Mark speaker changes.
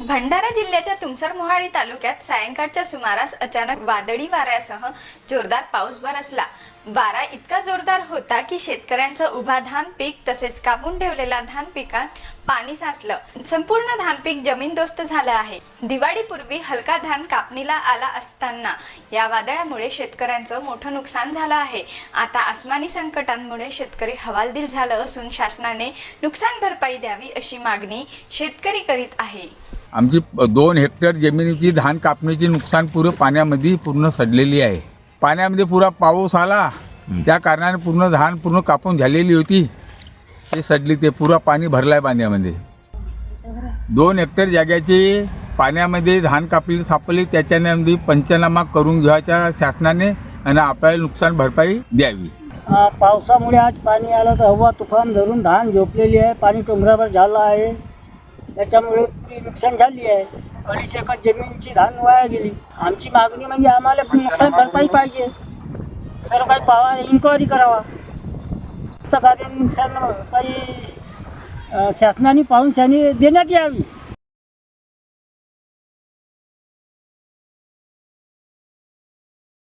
Speaker 1: भंडारा जिल्ह्याच्या तुमसर मोहाळी तालुक्यात सायंकाळच्या सुमारास अचानक वादळी वाऱ्यासह जोरदार पाऊस बरसला वारा इतका जोरदार होता की शेतकऱ्यांचं उभा धान पीक तसेच कापून ठेवलेल्या धान पिकात पाणी साचलं. संपूर्ण धान पीक जमीनदोस्त झालं आहे. दिवाळीपूर्वी हलका धान कापणीला आला असताना या वादळामुळे शेतकऱ्यांचं मोठं नुकसान झालं आहे. आता आसमानी संकटांमुळे शेतकरी हवालदिल झालं असून शासनाने नुकसान भरपाई द्यावी अशी मागणी शेतकरी करीत आहे.
Speaker 2: आमची प- दोन हेक्टर जमिनीची धान कापणीची नुकसान पुरं पाण्यामध्ये पूर्ण सडलेली आहे. पाण्यामध्ये पुरा पाऊस आला त्या कारणाने पूर्ण धान पूर्ण कापून झालेली होती. ते सडली ते पुरा पाणी भरलं आहे पाण्यामध्ये. दोन हेक्टर जाग्याची पाण्यामध्ये धान कापली सापडली त्याच्यामध्ये पंचनामा करून घ्यायच्या शासनाने आणि आपल्याला नुकसान भरपाई द्यावी.
Speaker 3: पावसामुळे आज पाणी आलं तर हवा तुफान धरून धान झोपलेली आहे पाणी टोंगरावर झालं आहे. त्याच्यामुळे नुकसान झाली आहे. अडीच एकर जमिनीची धान वाया गेली. आमची मागणी म्हणजे आम्हाला पण नुकसान भरपाई पाहिजे. सर्व काही पावा इन्क्वायरी करावा. तर नुकसान काही शासनाने पाहून शाने देण्यात यावी.